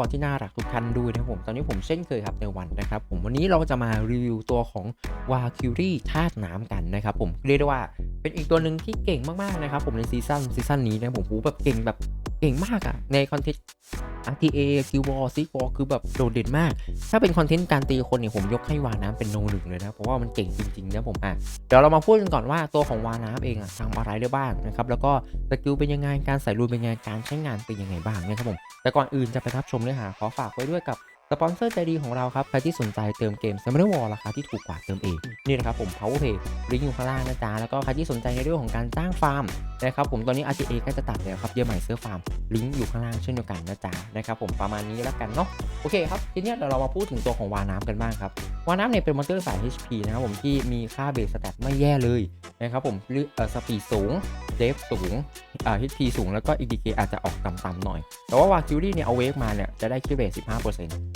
พอที่น่ารักทุกท่านด้วยนะครับผมตอนนี้ผมเช่นเคยครับในวันนะครับผมวันนี้เราจะมารีวิวตัวของวาคิรี่ธาตุน้ำกันนะครับผมเรียกได้ว่าเป็นอีกตัวหนึ่งที่เก่งมากๆนะครับผมในซีซั่นซีซั่นนี้นะผมฟูแบบเก่งแบบเก่งมากอะในคอนเทนต์ RTA คิวบอลซิกบอลคือแบบโดดเด่นมาก ถ้าเป็นคอนเทนต์การตีคนเนี่ยผมยกให้วาน้ำเป็นโนหนึ่งเลยนะ เพราะว่ามันเก่งจริงๆนะผมอะ เดี๋ยวเรามาพูดกันก่อนว่าตัวของวาน้ำเองอะทำอะไรได้บ้างนะครับ แล้วก็สกิลเป็นยังไง การใส่รูนเป็นยังไง การใช้งานเป็นยังไงบ้างนะครับผม แต่ก่อนอื่นจะไปรับชมเนื้อหาขอฝากไว้ด้วยกับ สปอนเซอร์ใจดีของเราครับ ใครที่สนใจเติมเกม s u m m o n War ราคาที่ถูกกว่าเติมเอง นี่นะครับผม PowerPay ลิงก์อยู่ข้างล่างนะจ๊ะ แล้วก็ใครที่สนใจในเรื่องของการจ้างฟาร์มนะครับผมตอนนี้ RTA ก็จะตัดแล้วครับเยอะใหม่เสื้อฟาร์มลิงก์อยู่ข้างล่างเช่นเดียวกันนะจ๊ะนะครับผมประมาณนี้แล้วกันเนาะโอเคครับทีนี้เดี๋ยวเรามาพูดถึงตัวของวาน้ำกันบ้างครับวาน้ำเนี่ยเป็นมอนเตอร์สาย HP นะครับผมที่มีค่าเบสสแตทไม่แย่เลยนะครับผมหรือเอ่อสปีดสูงเดฟสูงอ่า HP สูงแล้วก็ EDK อาจจะออกต่ำๆหน่อย แต่ว่าวาคิวรี่เนี่ยเอาเวกมาเนี่ยจะได้คิวเรท15%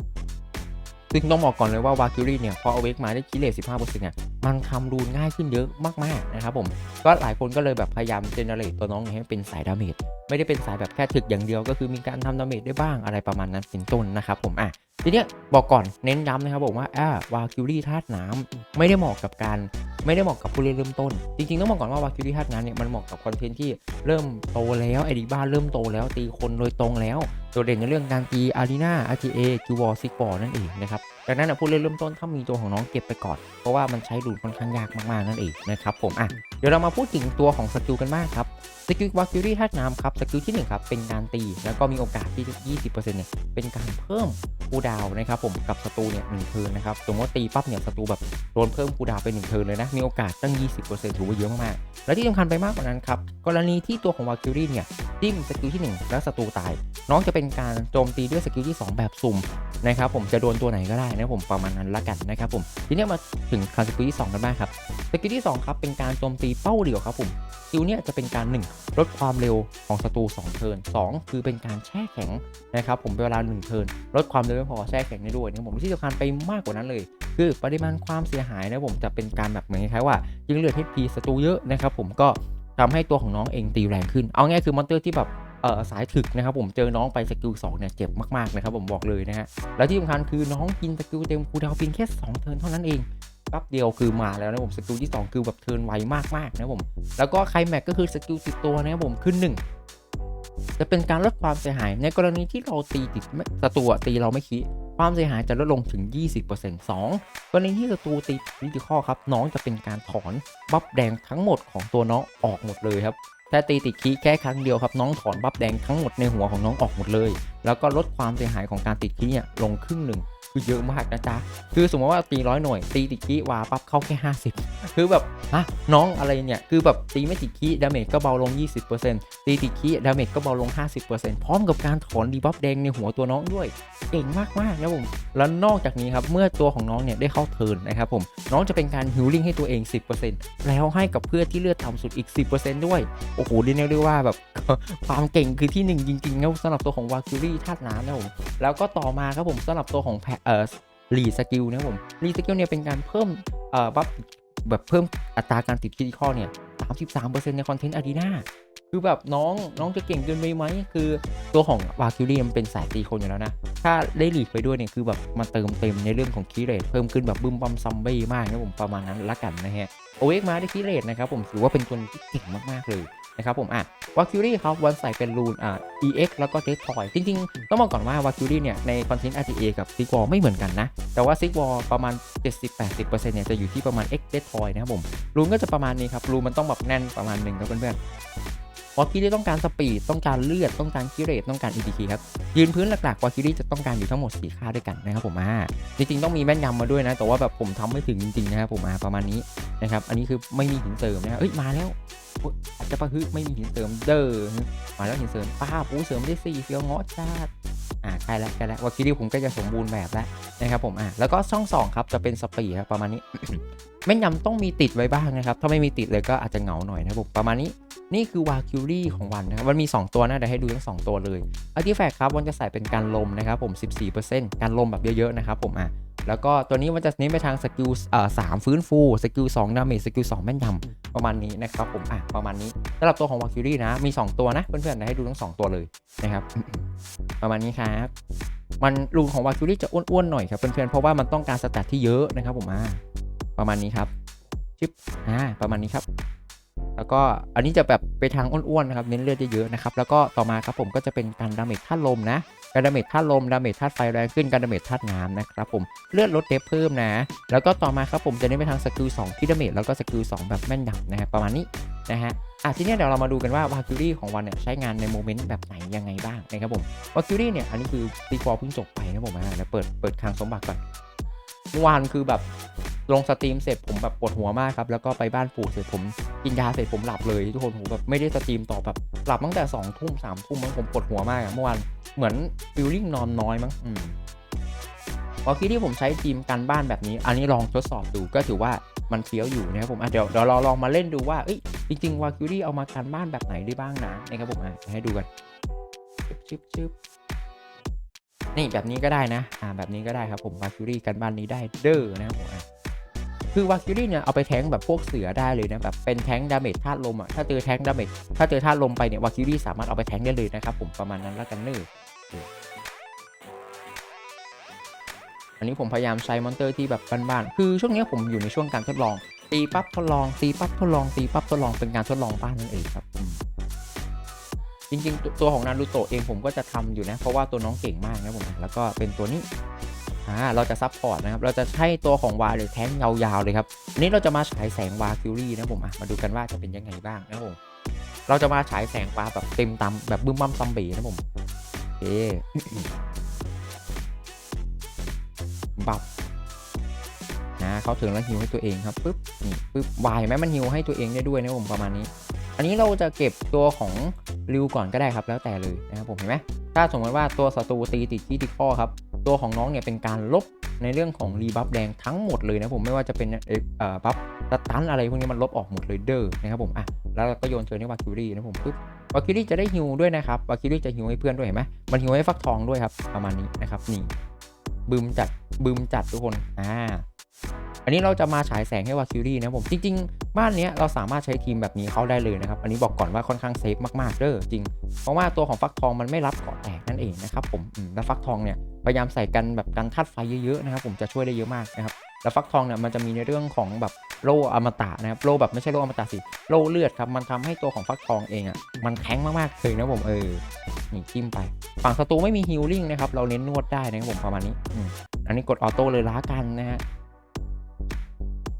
ซึ่งต้องบอกก่อนเลยว่าวาคิรี่เนี่ยพอเอาเวกมาได้คิเลส15%เนี่ย มันทำรูนง่ายขึ้นเยอะมากๆนะครับผม ก็หลายคนก็เลยแบบพยายามเจเนเรตตัวน้องให้เป็นสายดาเมจไม่ได้เป็นสายแบบแค่ถึกอย่างเดียวก็คือมีการทำดาเมจได้บ้างอะไรประมาณนั้นเป็นต้นนะครับผมอะทีเนี้ยบอกก่อนเน้นย้ำนะครับบอกว่าอ่าวาคิวรี่ธาตุน้ำไม่ได้เหมาะกับการไม่ได้เหมาะกับผู้เล่นเริ่มต้น จริงๆ ต้องบอกก่อนว่าวาคิวรี่ธาตุน้ำเนี่ยมันเหมาะกับคอนเทนต์ที่เริ่มโตแล้วไอดีบ้าเริ่มโตแล้วตีคนโดยตรงแล้วโดดเด่นในเรื่องการตีอารีนา RTA คิววอลซิกบอนั่นเองนะครับ ดังนั้นนะผู้เล่นเริ่มต้นถ้ามีตัวของน้องเก็บไปก่อน เพราะว่ามันใช้รูนค่อนข้างยากมากๆนั่นเองนะครับผมอะ เดี๋ยวเรามาพูดถึงตัวของสกิลกันบ้างครับสกิลวาคิรี่ธาตุน้ำครับสกิลที่ 1 ครับ เป็นการตี แล้วก็มีโอกาสที่ 20%เนี่ยเป็นการเพิ่มคูดาวนะครับผมกับศัตรูเนี่ยหนึ่งเทิร์นนะครับสมมติว่าตีปั๊บเนี่ยศัตรูแบบโดนเพิ่มคูดาวไปหนึ่งเทิร์นเลยนะ มีโอกาสตั้ง 20%ถือว่าเยอะมากๆและที่สำคัญไปมากกว่านั้นครับ กรณีที่ตัวของวาคิรี่เนี่ยจิ้มสกิลที่ 1 แล้วศัตรูตาย น้องจะเป็นการโจมตีด้วยสกิลที่ 2 แบบสุ่มนะครับผมจะโดนตัวไหนก็ได้นะผมประมาณนั้นละกันนะครับผมทีนี้มาถึงคันสกิลที่สองกันบ้างครับสกิลที่สองครับเป็นการโจมตีเป้าเดียวครับผมสกิลเนี่ยจะเป็นการหนึ่งลดความเร็วของศัตรู2เทิร์น2คือเป็นการแช่แข็งนะครับผมเป็นเวลา1เทิร์นลดความเร็วไม่พอแช่แข็งได้ด้วยนะครับผมที่สำคัญไปมากกว่านั้นเลย คือปริมาณความเสียหายนะผมจะเป็นการแบบเหมือนคล้ายว่ายิงเลือด HP ศัตรูเยอะนะครับผมก็ทำให้ตัวของน้องเองตีแรงขึ้น เอาง่ายคือมอนเตอร์ที่แบบเออสายถึกนะครับผมเจอน้องไปสกิล2เนี่ยเจ็บมากๆนะครับผมบอกเลยนะฮะแล้วที่สำคัญคือน้องกินสกิลเต็มคูดาวเพียงแค่2เทิร์นเท่านั้นเอง แป๊บเดียวคือมาแล้วนะผมสกิลที่ 2 คือแบบเทิร์นไวมากๆนะผมแล้วก็ไคลแม็กก็คือสกิลติดตัวนะผมขึ้นหนึ่งจะเป็นการลดความเสียหายในกรณีที่เราตีติดศัตรูตีเราไม่คิดความเสียหายจะลดลงถึง 20% 2กรณีที่ศัตรูตีคริติคอครับ น้องจะเป็นการถอนบัฟแดงทั้งหมดของตัวน้องออกหมดเลยครับแค่ตีติดคีแค่ครั้งเดียวครับน้องถอนบัฟแดงทั้งหมดในหัวของน้องออกหมดเลยแล้วก็ลดความเสียหายของการติดคีเนี่ยลงครึ่งหนึ่งคือเยอะมากนะจ๊ะ คือสมมติว่าตีร้อยหน่วย ตีติดคีวาปั๊บเข้าแค่ 50 คือแบบฮะน้องอะไรเนี่ย คือแบบตีไม่ติดคีดาเมจก็เบาลง 20%ตีติดคีดาเมจก็เบาลง 50%พร้อมกับการถอนดีบัฟแดงในหัวตัวน้องด้วย เก่งมากๆนะผม แล้วนอกจากนี้ครับ เมื่อตัวของน้องเนี่ยได้เข้าเทิร์นนะครับผม น้องจะเป็นการฮิลลิ่งให้ตัวเอง 10%แล้วให้กับเพื่อนที่เลือดต่ำสุดอีก 10%ด้วย โอ้โหเรียกได้ว่าแบบความเก่งคือที่หนึ่งจริงๆนะสำหรับตัวของวาคิรีธาตุน้ำนะผม แล้วก็ต่อมาครับผมสำหรับตัวของแพเอ่อรีสกิลนะผมรีสกิลเนี่ยเป็นการเพิ่มเอ่อบัฟแบบเพิ่มอัตราการติดคริติคอลเนี่ย33%ในคอนเทนต์อารีนาคือแบบน้องน้องจะเก่งเกินไปไหม คือตัวของวาคิรี่มันเป็นสายตีคนอยู่แล้วนะ ถ้าได้หลีกไปด้วยเนี่ยคือแบบมาเติมเต็มในเรื่องของคีเรทเพิ่มขึ้นแบบบึ้มบัมซัมบี้มากนะผมประมาณนั้นละกันนะฮะโอเวกมาได้คีเรทนะครับผมถือว่าเป็นคนที่เก่งมากๆเลย นะครับผมอะวาคิวรี่ครับวันใส่เป็นรูนอ่า EX แล้วก็เดสทอยจริงๆ ต้องบอกก่อนว่าวาคิวรี่เนี่ย ในคอนเทนต์ RTA กับซิกวอลไม่เหมือนกันนะ แต่ว่าซิกวอลประมาณ 70-80%เนี่ย จะอยู่ที่ประมาณ X เดสทอยนะครับผมรูนก็จะประมาณนี้ครับรูนมันต้องแบบแน่นประมาณหนึ่งครับเพื่อนๆ วาคิรี่ต้องการสปีดต้องการเลือดต้องการคิเรตต้องการ EDK ครับยืนพื้นหลักๆวาคิรี่จะต้องการอยู่ทั้งหมด4ค่าด้วยกันนะครับผมอ่าจริงๆต้องมีแม่นยำมาด้วยนะ แต่ว่าแบบผมทำไม่ถึงจริงๆนะครับผมอ่าประมาณนี้นะครับอันนี้คือไม่มีหินเสริมนะเอ้ยมาแล้วอาจจะประฮึไม่มีหินเสริมเด้อมาแล้วหินเสริมป้าปูเสริมได้สี่เฟียวงอจ้า ใกล้แล้วใกล้แล้ววาคิริวผมก็จะสมบูรณ์แบบแล้วนะครับผมอ่าแล้วก็ช่องสองครับจะเป็นสปีดครับประมาณนี้ แม่นยำต้องมีติดไว้บ้างนะครับ ถ้าไม่มีติดเลยก็อาจจะเหงาหน่อยนะครับผมประมาณนี้นี่คือวาคิรี่ของวันนะครับมันมี 2 ตัวนะเดี๋ยวให้ดูทั้ง2ตัวเลยอาร์ติแฟกต์ครับวันจะใส่เป็นการลมนะครับผม 14%การลมแบบเยอะๆนะครับผมอะแล้วก็ตัวนี้มันจะเน้นไปทางสกิลเอ่อสามฟื้นฟูสกิลสองดาเมจสกิลสองแม่นยำประมาณนี้นะครับผมอะประมาณนี้สำหรับตัวของวาคิรี่นะมี 2 ตัวนะเพื่อนๆนะให้ดูทั้ง 2 ตัวเลยนะครับ ประมาณนี้ครับมันรูนของวาคิรี่จะอ้วนๆหน่อยครับเพื่อนๆเพราะว่ามันต้องการสแตทที่เยอะนะครับผมอ่าประมาณนี้ครับชิปอ่าประมาณนี้ครับ แล้วก็อันนี้จะแบบไปทางอ้วนๆนะครับเน้นเลือดเยอะๆนะครับแล้วก็ต่อมาครับผมก็จะเป็นการดาเมจธาลมนะ การดาเมจธาตุลมดาเมจธาตุไฟแรงขึ้นการดาเมจธาตุน้ำนะครับผมเลือดลดเดฟเพิ่มนะ แล้วก็ต่อมาครับผมจะเน้นไปทางสกิล2ที่ดาเมจแล้วก็สกิล2แบบแม่นยำนะครับประมาณนี้นะฮะอะทีนี้เดี๋ยวเรามาดูกันว่าวาคิรี่ของวันเนี่ยใช้งานในโมเมนต์แบบไหนยังไงบ้างนะครับผมวาคิรี่เนี่ยอันนี้คือตีฟอร์เพิ่งจบไปนะผมอะแล้วเปิดเปิดคลังสมบัติก่อนเมื่อวานคือแบบ ลงสตรีมเสร็จผมแบบปวดหัวมากครับ แล้วก็ไปบ้านปู่เสร็จผมกินยาเสร็จผมหลับเลยทุกคนผมแบบไม่ได้สตรีมต่อแบบหลับตั้งแต่สองทุ่มสามทุ่มมั้งผมปวดหัวมากอะเมื่อวานเหมือนฟิลลิ่งนอนน้อยมั้งอืมพอคิดที่ผมใช้ทีมการบ้านแบบนี้ อันนี้ลองทดสอบดูก็ถือว่ามันเฟี้ยวอยู่นะครับผมเดี๋ยวเดี๋ยวเราลองมาเล่นดูว่าจริงๆวาคิรี่เอามาการบ้านแบบไหนได้บ้างนะนะครับผมอะให้ดูกันชึบชึบนี่แบบนี้ก็ได้นะ อ่าแบบนี้ก็ได้ครับผมวาคิรี่การบ้านนี้ได้เด้อนะครับผม คือวาคิรี่เนี่ยเอาไปแทงแบบพวกเสือได้เลยนะแบบเป็นแทงดาเมจธาตุลมอะถ้าเจอแทงดาเมจถ้าเจอธาตุลมไปเนี่ยวาคิรี่สามารถเอาไปแทงได้เลยนะครับผมประมาณนั้นแล้วกันเนออันนี้ผมพยายามใช้มอนเตอร์ที่แบบบ้านๆคือช่วงนี้ผมอยู่ในช่วงการทดลองตีปั๊บทดลองตีปั๊บทดลองตีปั๊บทดลองเป็นการทดลองบ้านนั่นเองครับอืมจริงๆตัวตัวของนารูโตะเองผมก็จะทำอยู่นะ เพราะว่าตัวน้องเก่งมากนะผมแล้วก็เป็นตัวนี้ อ่าเราจะซับพอร์ตนะครับ เราจะใช้ตัวของวาเลยแท้งยาวๆเลยครับอันนี้เราจะมาฉายแสงวาคิวรี่นะผมอะมาดูกันว่าจะเป็นยังไงบ้างนะผมเราจะมาฉายแสงวาแบบเต็มตำแบบบึ้มบั้มซัมเบนะผมโอเคบับนะเขาถึงแล้วฮิวให้ตัวเองครับปึ๊บนี่ปึ๊บวายไหมมันฮิวให้ตัวเองได้ด้วยนะผมประมาณนี้ อันนี้เราจะเก็บตัวของริวก่อนก็ได้ครับ แล้วแต่เลยนะครับผมเห็นไหมถ้าสมมติว่าตัวศัตรูตีติดที่ติคอครับ ตัวของน้องเนี่ยเป็นการลบในเรื่องของรีบัฟแดงทั้งหมดเลยนะผมไม่ว่าจะเป็นเอ่อบัฟสตันอะไรพวกนี้มันลบออกหมดเลยเด้อนะครับผมอะแล้วเราก็โยนเชิญให้วาคิรี่นะผมปึ๊บวาคิรี่จะได้ฮิวด้วยนะครับวาคิรี่จะฮิวให้เพื่อนด้วยเห็นไหมมันฮิวให้ฟักทองด้วยครับประมาณนี้นะครับนี่บึมจัดบึมจัดทุกคนอ่า อันนี้เราจะมาฉายแสงให้วาคิรี่นะผม จริง ๆ บ้านเนี้ยเราสามารถใช้ทีมแบบนี้เข้าได้เลยนะครับ อันนี้บอกก่อนว่าค่อนข้างเซฟมากๆเด้อจริง เพราะว่าตัวของฟักทองมันไม่รับเกาะแตกนั่นเองนะครับผมแล้วฟักทองเนี่ยพยายามใส่กันแบบกันธาตุไฟเยอะๆนะครับผมจะช่วยได้เยอะมากนะครับแล้วฟักทองเนี่ยมันจะมีในเรื่องของแบบโลอมตะนะครับโลแบบไม่ใช่โลอมตะสิโลเลือดครับมันทำให้ตัวของฟักทองเองอะมันแข็งมากๆเลยนะผมเออนี่จิ้มไป ฝั่งศัตรูไม่มีฮิลลิ่งนะครับเราเน้นนวดได้นะครับผมประมาณนี้อันนี้กดออโต้เลยล้ากันนะฮะ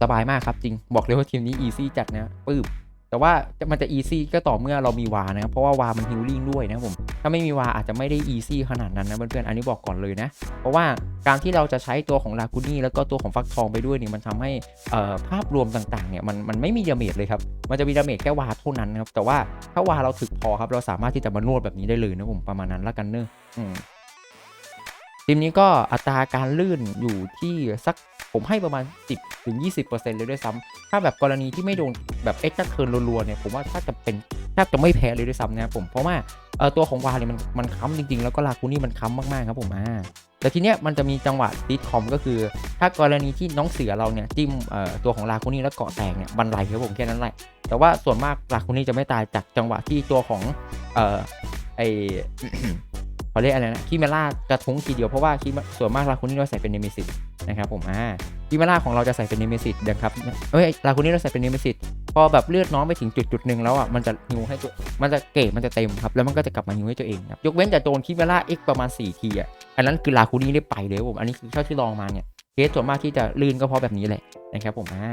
สบายมากครับจริงบอกเลยว่าทีมนี้อีซี่จัดนะปื้บแต่ว่ามันจะอีซี่ก็ต่อเมื่อเรามีวานะครับเพราะว่าวามันฮิลลิ่งด้วยนะผมถ้าไม่มีวาอาจจะไม่ได้อีซี่ขนาดนั้นนะเพื่อนๆอันนี้บอกก่อนเลยนะ เพราะว่าการที่เราจะใช้ตัวของลาคูนี่แล้วก็ตัวของฟักทองไปด้วยเนี่ยมันทำให้ภาพรวมต่างๆเนี่ยมันมันไม่มีดาเมจเลยครับมันจะมีดาเมจแค่วาเท่านั้นนะครับแต่ว่าถ้าวาเราถึกพอครับเราสามารถที่จะมานวดแบบนี้ได้เลยนะผมประมาณนั้นละกันเนอะอืมทีมนี้ก็อัตราการลื่นอยู่ที่สัก ผมให้ประมาณ 10ถึง20%เลยด้วยซ้ำถ้าแบบกรณีที่ไม่โดนแบบเอ็กซ์เทิร์นรัวๆเนี่ยผมว่าถ้าจะเป็นแทบจะไม่แพ้เลยด้วยซ้ำนะครับผมเพราะว่าเออตัวของวาเนี่ยมันมันค้ำจริงๆ แล้วก็ลาคูนี่มันค้ำมากๆครับผมอ่าแต่ทีเนี้ยมันจะมีจังหวะดิสคอมก็คือ ถ้ากรณีที่น้องเสือเราเนี่ยจิ้มเอ่อตัวของลาคูนี่แล้วเกาะแตกเนี่ยบันไลครับผมแค่นั้นแหละแต่ว่าส่วนมากลาคูนี่จะไม่ตายจากจังหวะที่ตัวของเอ่อไอ เขาเรียกอะไรนะคิเมล่ากระทุ้งทีเดียวเพราะว่าคิส่วนมากลาคูนี่เราใส่เป็นเนมิซิสนะครับผมอ่าคิเมล่าของเราจะใส่เป็นเนมิซิสนะครับเอ้ยลาคูนี่เราใส่เป็นเนมิซิสพอแบบเลือดน้องไปถึงจุดจุดหนึ่งแล้วอะมันจะฮิวให้ตัวมันจะเกรดมันจะเต็มครับแล้วมันก็จะกลับมาฮิวให้ตัวเองครับยกเว้นแต่โดนคิเมล่าเอ็กประมาณ 4 ทีอะอันนั้นคือลาคูนี่ได้ไปเลยผมอันนี้คือเท่าที่ลองมาเนี่ยเคสส่วนมากที่จะลื่นก็เพราะแบบนี้แหละนะครับผมอ่า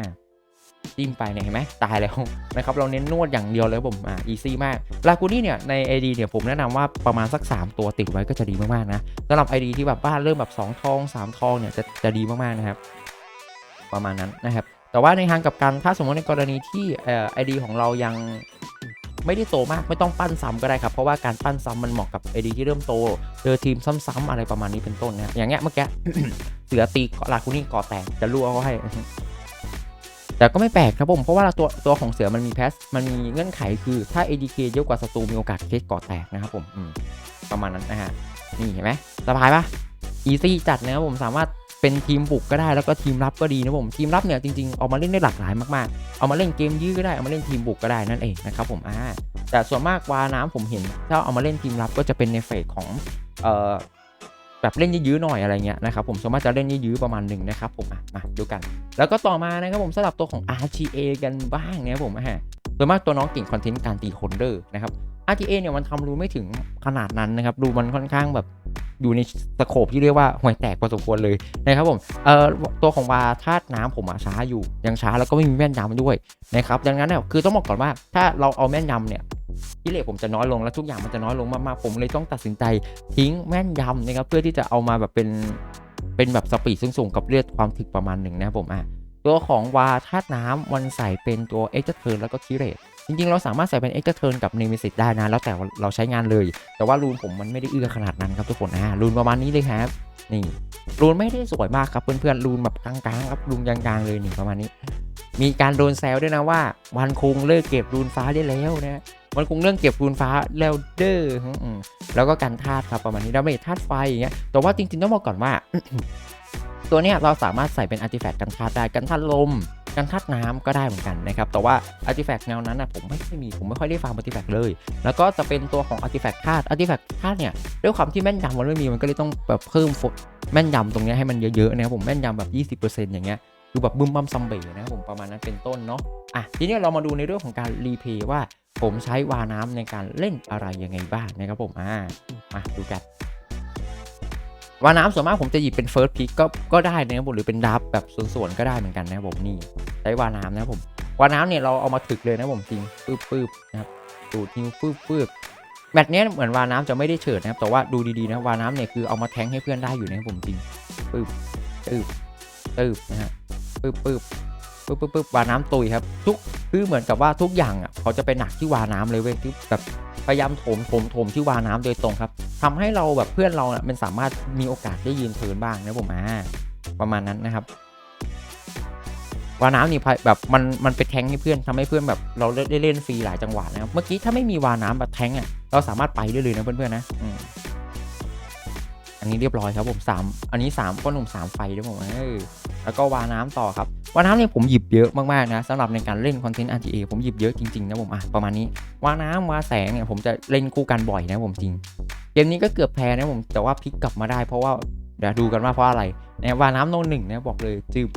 จิ้มไปเนี่ยเห็นไหมตายแล้วนะครับเราเน้นนวดอย่างเดียวเลยผมอ่าอีซี่มากลาคูนี่เนี่ยใน ID เนี่ยผมแนะนำว่าประมาณสัก 3 ตัวติดไว้ก็จะดีมากๆนะสำหรับ ID ที่แบบบ้านเริ่มแบบ 2 ทอง 3 ทองเนี่ยจะจะดีมากๆนะครับประมาณนั้นนะครับแต่ว่าในทางกับกันถ้าสมมติในกรณีที่เอ่อไอดีของเรายังไม่ได้โตมากไม่ต้องปั้นซ้ำก็ได้ครับ เพราะว่าการปั้นซ้ำมันเหมาะกับไอดีที่เริ่มโตเจอทีมซ้ำๆอะไรประมาณนี้เป็นต้นนะอย่างเงี้ยเมื่อกี้เสือตีลาคูนี่ก่อแตกจะรั่วเขาให้ แต่ก็ไม่แปลกครับผม เพราะว่าตัวตัวของเสือมันมีแพส มันมีเงื่อนไขคือถ้า ADK เยอะกว่าศัตรูมีโอกาสเคสก่อแตกนะครับผมมประมาณนั้นนะฮะ นี่เห็นไหมสบายปะอีซี่จัดนะครับผมสามารถเป็นทีมบุกก็ได้แล้วก็ทีมรับก็ดีนะผมทีมรับเนี่ยจริงๆ เอามาเล่นได้หลากหลายมากๆ เอามาเล่นเกมยื้อก็ได้เอามาเล่นทีมบุกก็ได้นั่นเองนะครับผมอ่าแต่ส่วนมากวาน้ำผมเห็น ถ้าเอามาเล่นทีมรับก็จะเป็นในเฟสของเอ่อ แบบเล่นยื้อๆหน่อยอะไรเงี้ยนะครับผมส่วนมากจะเล่นยื้อๆประมาณหนึ่งนะครับผมมาดูกัน แล้วก็ต่อมานะครับผมสำหรับตัวของ RTA กันบ้างนะครับผมอะส่วนมากตัวน้องเก่งคอนเทนต์การตีโคนเดอร์นะครับ RTA เนี่ยมันทำรูไม่ถึงขนาดนั้นนะครับรูมันค่อนข้างแบบอยู่ในสโคปที่เรียกว่าห่วยแตกพอสมควรเลยนะครับผมเอ่อตัวของวาธาตุน้ำผมอะช้าอยู่ยังช้าแล้วก็ไม่มีแม่นยำด้วยนะครับดังนั้นเนี่ยคือต้องบอกก่อนว่าถ้าเราเอาแม่นยำเนี่ย กิเลสผมจะน้อยลงแล้วทุกอย่างมันจะน้อยลงมากๆผมเลยต้องตัดสินใจทิ้งแม่นยำนะครับเพื่อที่จะเอามาแบบเป็นเป็นแบบสปีดซึ่งสูงกับเลือดความถึกประมาณหนึ่งนะครับผมอะตัวของวาธาตุน้ำมันใส่เป็นตัวเอ็กซ์เทอร์แล้วก็คิเรตจริงๆ เราสามารถใส่เป็น e x t r a turn กับ n e m e s i s ได้นะ แล้วแต่เราใช้งานเลย แต่ว่ารูนผมมันไม่ได้เอื้อขนาดนั้นครับทุกคนอ่ารูนประมาณนี้เลยครับนี่รูนไม่ได้สวยมากครับเพื่อนๆรูนแบบกลางๆครับรูนกลางๆเลยนี่ประมาณนี้ มีการโดนแซวด้วยนะว่า วันคงเลิกเก็บรูนฟ้าได้แล้วนะ มันคงเรื่องเก็บรูนฟ้าแล้วเด้ออืมแล้วก็การธาตุครับประมาณนี้ดาเมจธาตุไฟอย่างเงี้ยแต่ว่าจริงๆต้องบอกก่อนว่า ตัวเนี้ยเราสามารถใส่เป็นอาร์ติแฟกต์กันธาตุได้กันธาตุลมกันธาตุน้ำก็ได้เหมือนกันนะครับแต่ว่าอาร์ติแฟกต์แนวนั้นนะผมไม่ค่อยมีผมไม่ค่อยได้ฟาร์มอาร์ติแฟกต์เลย แล้วก็จะเป็นตัวของอาร์ติแฟกต์ธาตุอาร์ติแฟกต์ธาตุเนี่ยด้วยความที่แม่นยำมันไม่มีมันก็เลยต้องแบบเพิ่มแม่นยำตรงเนี้ยให้มันเยอะๆนะครับผมแม่นยำแบบ 20%อย่างเงี้ย คือแบบบึ้มบั้มซัมเบนะครับผมประมาณนั้นเป็นต้นเนาะอะทีนี้เรามาดูในเรื่องของการรีเพย์ว่าผมใช้วาน้ำในการเล่นอะไรยังไงบ้างนะครับผมอ่ามาดูกันวาน้ำส่วนมากผมจะหยิบเป็นเฟิร์สพิกก็ก็ได้นะครับผมหรือเป็นดับแบบส่วนๆก็ได้เหมือนกันนะครับผมนี่ใช้วาน้ำนะครับผมวาน้ำเนี่ยเราเอามาถึกเลยนะผมจริงปื๊บปื๊บนะครับดูดนิ้วปื๊บปื๊บแมตช์นี้เหมือนวาน้ำจะไม่ได้เฉิดนะครับแต่ว่าดูดีๆนะวาน้ำเนี่ยคือเอามาแทงให้เพื่อนได้อยู่นะครับผมจริงปื๊บปื๊บปื๊บนะฮะ ปื๊บปื๊บปื๊บปื๊บปื๊บวาน้ำตุยครับ ทุกคือเหมือนกับว่าทุกอย่างอะเขาจะไปหนักที่วาน้ำเลยเว้ยที่แบบพยายามโถมโถมโถมที่วาน้ำโดยตรงครับทำให้เราแบบเพื่อนเราเนี่ยมันสามารถมีโอกาสได้ยืนเทินบ้างนะผมอ่าประมาณนั้นนะครับวาน้ำนี่แบบมันมันไปแทงให้เพื่อนทำให้เพื่อนแบบเราได้เล่นฟรีหลายจังหวะนะครับเมื่อกี้ถ้าไม่มีวาน้ำแบบแทงอะเราสามารถไปได้เลยนะเพื่อนๆนะอืม อันนี้เรียบร้อยครับผมสามอันนี้สามก้อนหนุ่มสามไฟด้วยผมเออแล้วก็วาน้ำต่อครับวาน้ำเนี่ยผมหยิบเยอะมากๆนะสำหรับในการเล่นคอนเทนต์ RTA ผมหยิบเยอะจริงๆนะผมอะประมาณนี้วาน้ำวาแสงเนี่ยผมจะเล่นคู่กันบ่อยนะผมจริงเกมนี้ก็เกือบแพ้นะผมแต่ว่าพลิกกลับมาได้เพราะว่าเดี๋ยวดูกันว่าเพราะอะไรนะวาน้ำโนหนึ่งนะบอกเลยจืบ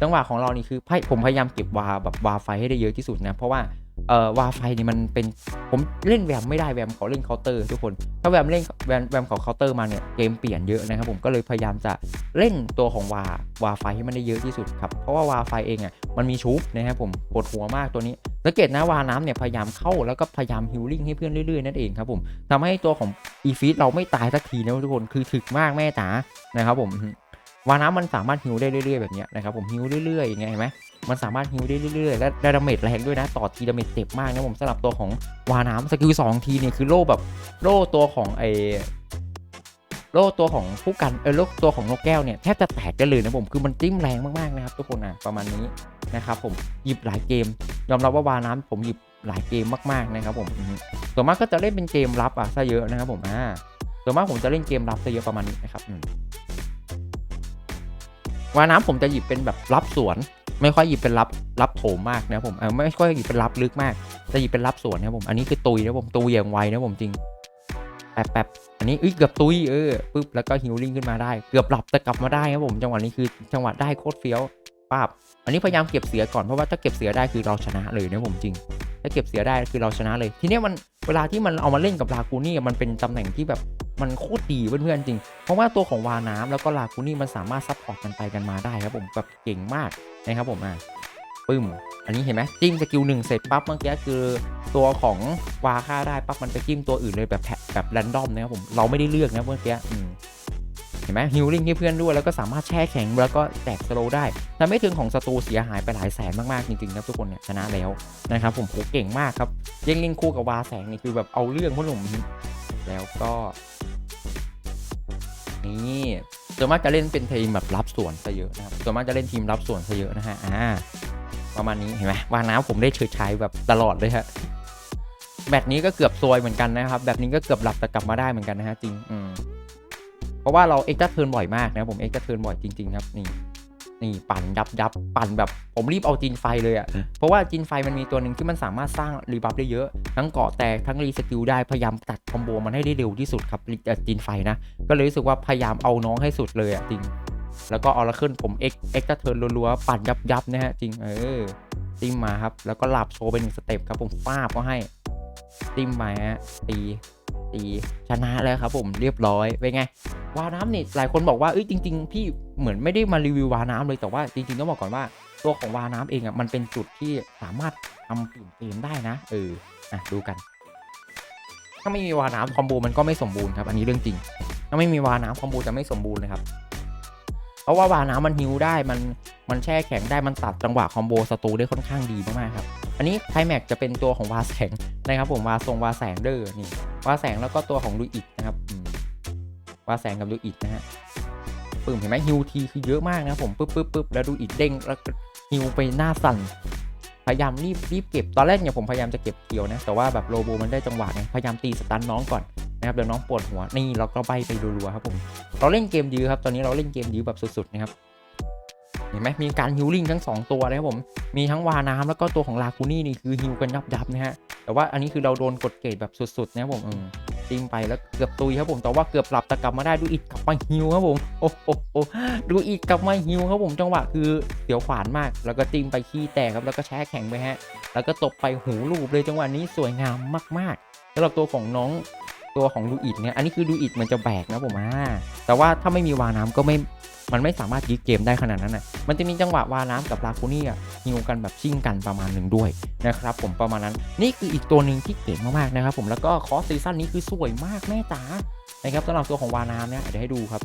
จังหวะของเรานี่คือผมพยายามเก็บวาแบบวาไฟให้ได้เยอะที่สุดนะเพราะว่า เอ่อวาไฟนี่มันเป็นผมเล่นแวมไม่ได้แวมเขาเล่นเคาน์เตอร์ทุกคน ถ้าแวมเล่นแวมแวมเขาเคาน์เตอร์มาเนี่ยเกมเปลี่ยนเยอะนะครับผมก็เลยพยายามจะเล่นตัวของวาวาไฟให้มันได้เยอะที่สุดครับเพราะว่าวาไฟเองอะมันมีชุบนะครับผมปวดหัวมากตัวนี้สังเกตนะวาน้ำเนี่ยพยายามเข้าแล้วก็พยายามฮิลลิ่งให้เพื่อนเรื่อยๆนั่นเองครับผมทำให้ตัวของอีฟีดเราไม่ตายสักทีนะทุกคนคือถึกมากแม่จ๋านะครับผมวาน้ำมันสามารถฮิลได้เรื่อยๆแบบนี้นะครับผมฮิลเรื่อยๆอย่างเงี้ยเห็นไหม มันสามารถฮิลได้เรื่อยๆ และได้ดาเมจแรงด้วยนะ ต่อทีดาเมจเจ็บมากนะผมสำหรับตัวของวาน้ำสกิลสองทีเนี่ยคือโล่แบบโล่ตัวของไอโล่ตัวของผู้กันเออโล่ตัวของนกแก้วเนี่ยแทบจะแตกกันเลยนะผมคือมันจิ้มแรงมากๆนะครับทุกคนอะประมาณนี้นะครับผมหยิบหลายเกม ยอมรับว่าวาน้ำผมหยิบหลายเกมมากๆนะครับผมส่วนมากก็จะเล่นเป็นเกมรับอะซะเยอะนะครับผมอ่าส่วนมากผมจะเล่นเกมรับซะเยอะประมาณนี้นะครับวาน้ำผมจะหยิบเป็นแบบรับสวน ไม่ค่อยหยิบเป็นรับรับโถมมากนะผมเออไม่ค่อยหยิบเป็นรับลึกมากจะหยิบเป็นรับสวนนะผมอันนี้คือตุยนะผมตุยอย่างไวนะผมจริงแป๊บแป๊บอันนี้เกือบตุยเออปุ๊บแล้วก็ฮิลลิ่งขึ้นมาได้เกือบหลับแต่กลับมาได้ครับผมจังหวะนี้คือจังหวะได้โคตรเฟี้ยวป้าบอันนี้พยายามเก็บเสียก่อนเพราะว่าถ้าเก็บเสียได้คือเราชนะเลยนะผมจริง ถ้าเก็บเสียได้คือเราชนะเลย ทีนี้มันเวลาที่มันเอามาเล่นกับลากูนี่มันเป็นตำแหน่งที่แบบมันโคตรดีเพื่อนๆจริง เพราะว่าตัวของวาน้ำแล้วก็ลากูนี่มันสามารถซัพพอร์ตกันไปกันมาได้ครับผมแบบเก่งมากนะครับผมอะปึ้ม อันนี้เห็นไหมจิ้มสกิลหนึ่งเสร็จปั๊บเมื่อกี้คือตัวของวาค่าได้ปั๊บมันไปจิ้มตัวอื่นเลยแบบแบบแรนดอมนะครับผมเราไม่ได้เลือกนะเมื่อกี้เห็นไหมฮิลลิ่งให้เพื่อนด้วย แล้วก็สามารถแช่แข็งแล้วก็แตกสโลได้ทำให้ถึงของศัตรูเสียหายไปหลายแสนมากๆจริงๆนะทุกคนเนี่ยชนะแล้วนะครับผมโหเก่งมากครับยังเล่นคู่กับวาแสงนี่คือแบบเอาเรื่องพ่อหนุ่มแล้วก็นี่ส่วนมากจะเล่นเป็นทีมแบบรับส่วนซะเยอะนะครับส่วนมากจะเล่นทีมรับส่วนซะเยอะนะฮะอ่าประมาณนี้เห็นไหมวางน้ำผมได้เฉยชายแบบตลอดเลยฮะแบบนี้ก็เกือบซวยเหมือนกันนะครับ แบบนี้ก็เกือบหลับแต่กลับมาได้เหมือนกันนะฮะจริงอืม ราะว่าเราเอ็กซ์เทิร์นบ่อยมากนะผมเอ็กซ์เทิร์นบ่อยจริงๆครับนี่นี่ปั่นยับยับปั่นแบบผมรีบเอาจินไฟเลยอะ่ะ เพราะว่าจินไฟมันมีตัวหนึ่งที่มันสามารถสร้างรีบัฟได้เยอะ ทั้งเกาะแตกทั้งรีสกิลได้พยายามตัดคอมโบมันให้ได้เร็วที่สุดครับเอ่อจินไฟนะ ก็เลยรู้สึกว่าพยายามเอาน้องให้สุดเลยอะ่ะจริง แล้วก็เอาละขึ้นผมเอ็กเอ็กซ์เทิร์นรัวๆปั่นยับยับนะฮะจริงเออติ้มมาครับ แล้วก็หลับโชว์ไปหนึ่งสเต็ปครับผมฟาบก็ให้ติ้มมาฮะตีตีชนะแล้วครับผมเรียบร้อยเป็นไงวาน้ำนี่หลายคนบอกว่าเอ้ยจริง ๆ พี่เหมือนไม่ได้มารีวิววาน้ำเลยแต่ว่าจริงๆต้องบอกก่อนว่าตัวของวาน้ำเองอะมันเป็นจุดที่สามารถทำปลี่นเกมได้นะ เอออะดูกัน ถ้าไม่มีวาน้ำคอมโบมันก็ไม่สมบูรณ์ครับ อันนี้เรื่องจริง ถ้าไม่มีวาน้ำคอมโบจะไม่สมบูรณ์เลยครับ เพราะว่าวาน้ำมันฮิวได้มันมันแช่แข็งได้มันตัดจังหวะคอมโบศัตรูได้ค่อนข้างดีมากๆครับ อันนี้ไทแม็กจะเป็นตัวของวาแสงนะครับ ผมวาทรงวาแสงเด้อนี่วาแสงแล้วก็ตัวของลูอิกนะครับอื ว่าแสงกับดูอิดนะฮะปึ้มเห็นไหมฮิวทีคือเยอะมากนะผมปึ๊บปึ๊บปึ๊บแล้วดูอิดเด้งแล้วฮิวไปหน้าสั่นพยายามรีบรีบเก็บตอนแรกเนี่ยผมพยายามจะเก็บเคียวนะแต่ว่าแบบโลโบมันได้จังหวะไงพยายามตีสตันน้องก่อนนะครับเดี๋ยวน้องปวดหัวนี่เราก็ใบไปรัวๆครับผมเราเล่นเกมยื้อครับตอนนี้เราเล่นเกมยื้อแบบสุดๆนะครับเห็นไหมมีการฮิลลิ่งทั้งสองตัวนะครับผมมีทั้งวาน้ำแล้วก็ตัวของลาคูนี่นี่คือฮิวกันยับยับๆนะฮะแต่ว่าอันนี้คือเราโดนกดเกรดแบบสุดๆนะครับผมเออ ติมไปแล้วเกือบตุยครับผมแต่ว่าเกือบหลับแต่กลับมาได้ดูอิดกลับมาฮิวครับผมโอ้โหดูอิดกลับมาฮิวครับผมจังหวะคือเสียวขวานมาก แล้วก็ติมไปขี้แตกครับแล้วก็แช่แข็งไปฮะ แล้วก็ตบไปหูลูบเลยจังหวะนี้สวยงามมากๆสำหรับตัวของน้องตัวของดูอิดเนี่ยอันนี้คือดูอิดมันจะแบกนะผมอ่าแต่ว่าถ้าไม่มีวาน้ำก็ไม่ มันไม่สามารถยื้อเกมได้ขนาดนั้นนะมันจะมีจังหวะวาน้ำกับลาคูนี่อะฮิวกันแบบชิ่งกันประมาณหนึ่งด้วยนะครับผมประมาณนั้น นี่คืออีกตัวหนึ่งที่เก่งมากๆนะครับผมแล้วก็คอสซีซั่นนี้คือสวยมากแม่จ๋านะครับสำหรับตัวของวานามเนี่ยเดี๋ยวให้ดูครับ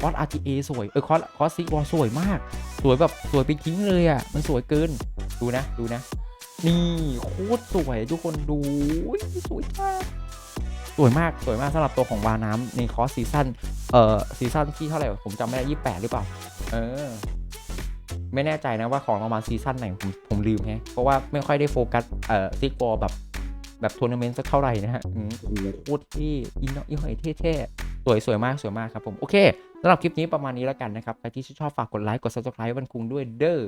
คอส RTA สวยเออคอสคอสซีวอสวยมาก สวยแบบสวยไปทิ้งเลยอะมันสวยเกินดูนะดูนะ นี่โคตรสวยทุกคนดูสวยมาก สวยมากสวยมากสำหรับตัวของวาน้ำในคอสซีซั่นเอ่อซีซั่นที่เท่าไหร่ผมจำไม่ได้ยี่แปดหรือเปล่า เออ ไม่แน่ใจนะว่าของรางวัลซีซั่นไหนผมผมลืมแฮะเพราะว่าไม่ค่อยได้โฟกัสเอ่อซิกบอแบบแบบทัวร์นาเมนต์สักเท่าไหร่นะฮะโอ้โหโคตรเท่อินเนาะอีหอยเท่ๆ สวยสวยมากสวยมากครับผม โอเคสำหรับคลิปนี้ประมาณนี้แล้วกันนะครับ ใครที่ชอบฝากกดไลค์ กด subscribe วันคุงด้วยเด้อ